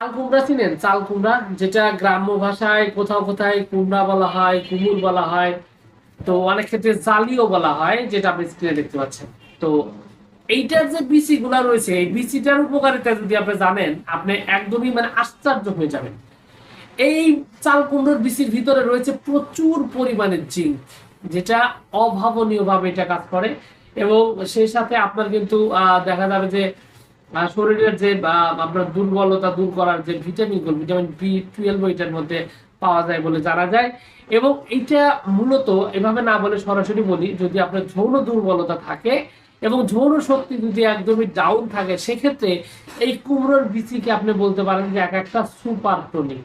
চাল কুমড়া চিনেন? চাল কুমড়া, যেটা গ্রাম্য ভাষায় কোথাও কোথায় কুমড়া বলা হয়, কুমুর বলা হয়, তো অনেক ক্ষেত্রে জালিও বলা হয়, যেটা আপনি স্ক্রিনে দেখতে পাচ্ছেন। তো এইটার যে বিচি গুলা রয়েছে, এই বিচিটার উপকারিতা যদি আপনি জানেন, আপনি একদমই মানে আশ্চর্য হয়ে যাবেন। এই চাল কুমড়োর বিচির ভিতরে রয়েছে প্রচুর পরিমাণে জিঙ্ক, যেটা অভাবনীয়ভাবে এটা কাজ করে। এবং সেই সাথে আপনার কিন্তু দেখা যাবে যে শরীরের যে আপনার দুর্বলতা দূর করার যে ভিটামিনগুলো ভিটামিন বি টুয়েলভ এটার মধ্যে পাওয়া যায় বলে জানা যায়। এবং এটা মূলত এভাবে না বলে সরাসরি বলি, যদি আপনার যৌন দুর্বলতা থাকে এবং যৌন শক্তি যদি একদমই ডাউন থাকে, সেক্ষেত্রে এই কুমড়োর বিচিকে আপনি বলতে পারেন যে এক একটা সুপার টনিক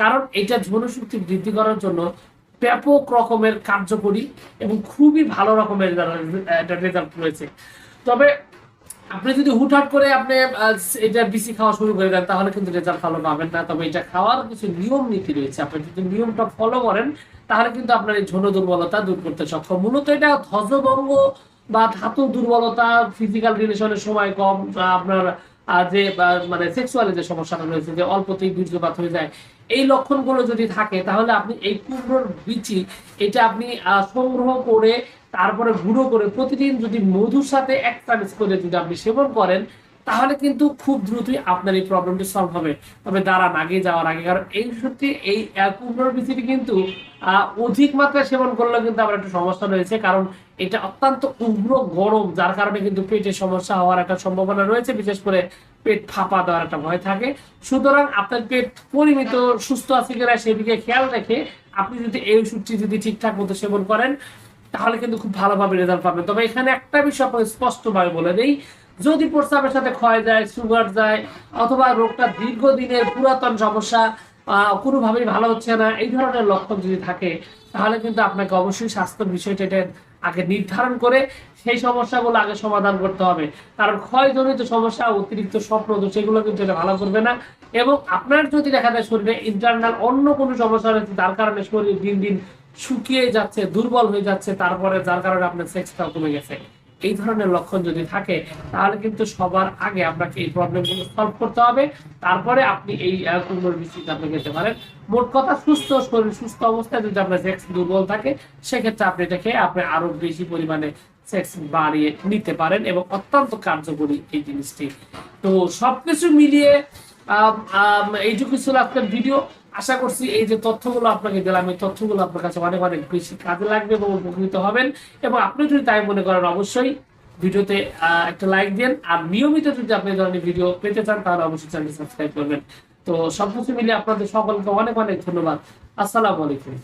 কারণ এটা যৌন শক্তি বৃদ্ধি করার জন্য ব্যাপক রকমের কার্যকরী এবং খুবই ভালো রকমের রেজাল্ট রয়েছে। তবে আপনি যদি হুটহাট করে আপনি এটা বিসি খাওয়া শুরু করে দেন, তাহলে কিন্তু রেজাল্ট ভালো পাবেন না। তবে এটা খাওয়ার কিছু নিয়ম নীতি রয়েছে। আপনি যদি নিয়মটা ফলো করেন, তাহলে কিন্তু আপনার এই ঝোনো দুর্বলতা দূর করতে সক্ষম। মূলত এটা ধ্বজভঙ্গ বা ধাতু দুর্বলতা ফিজিক্যাল রিলেশনের সময় কম আপনার আহ, যে মানে সেক্সুয়ালি যে সমস্যাটা রয়েছে যে অল্পতেই বীর্যপাত হয়ে যায় এই লক্ষণগুলো যদি থাকে তাহলে আপনি এই কুমড়োর বিচি এটা আপনি সংগ্রহ করে তারপরে গুঁড়ো করে প্রতিদিন যদি মধুর সাথে এক চামচ করে যদি আপনি সেবন করেন তাহলে কিন্তু খুব দ্রুতই আপনার এই প্রবলেমটি সলভ হবে। তবে দাঁড়ান, আগে যাওয়ার আগে, কারণ এই সত্যি এই কুমড়োর কিন্তু অধিক মাত্রায় সেবন করলে কিন্তু আবার একটা সমস্যা রয়েছে, কারণ এটা অত্যন্ত উগ্র গরম, যার কারণে কিন্তু পেটের সমস্যা হওয়ার একটা সম্ভাবনা রয়েছে, বিশেষ করে পেট ফাঁপা দেওয়ার একটা ভয় থাকে। সুতরাং আপনার পেট পরিমিত, সুস্থ আছে কিনা সেদিকে খেয়াল রেখে আপনি যদি এই ওষুধটি যদি ঠিকঠাক মতো সেবন করেন, তাহলে কিন্তু খুব ভালোভাবে রেজাল্ট পাবেন। তবে এখানে একটা বিষয় আপনাকে স্পষ্টভাবে বলে দেই যদি প্রস্রাবের সাথে ক্ষয় যায়, সুগার যায়, অথবা রোগটা দীর্ঘদিনের পুরাতন সমস্যা কোনোভাবেই ভালো হচ্ছে না, এই ধরনের লক্ষণ যদি থাকে, তাহলে কিন্তু আপনাকে অবশ্যই স্বাস্থ্যের বিষয়টা এটা আগে নির্ধারণ করে সেই সমস্যাগুলো আগে সমাধান করতে হবে। কারণ ক্ষয়জনিত সমস্যা, অতিরিক্ত স্বপ্ন দোষ এগুলো কিন্তু এটা ভালো করবে না। এবং আপনার যদি দেখা যায় শরীরে ইন্টারনাল অন্য কোনো সমস্যা রয়েছে, যার কারণে শরীর দিন দিন শুকিয়ে যাচ্ছে, দুর্বল হয়ে যাচ্ছে, তারপরে যার কারণে আপনার সেক্সটাও কমে গেছে। এই ধরনের লক্ষণ যদি থাকে, তাহলে কিন্তু সবার আগে আপনাকে এই প্রবলেমগুলো সলভ করতে হবে। তারপরে আপনি এই বীজটা আপনি খেতে পারেন। মোট কথা, সুস্থ শরীর, সুস্থ অবস্থায় যদি আপনার সেক্স দুর্বল থাকে, সেক্ষেত্রে আপনি খেয়ে আপনি আরও বেশি পরিমাণে সেক্স বাড়িয়ে নিতে পারেন এবং অত্যন্ত কার্যকরী এই জিনিসটি। তো সবকিছু মিলিয়ে এইটুকু ছিল আজকের ভিডিও আশা করছি এই যে তথ্যগুলো আপনাকে দিলাম, এই তথ্যগুলো আপনার কাছে অনেক অনেক বেশি কাজে লাগবে এবং উপকৃত হবেন। এবং আপনি যদি তাই মনে করেন, অবশ্যই ভিডিওতে একটা লাইক দেন। আর নিয়মিত যদি আপনি ধরনের ভিডিও পেতে চান, তাহলে অবশ্যই চ্যানেল সাবস্ক্রাইব করবেন। তো সব কিছু মিলিয়ে আপনাদের সকলকে অনেক অনেক ধন্যবাদ। আসসালামু আলাইকুম।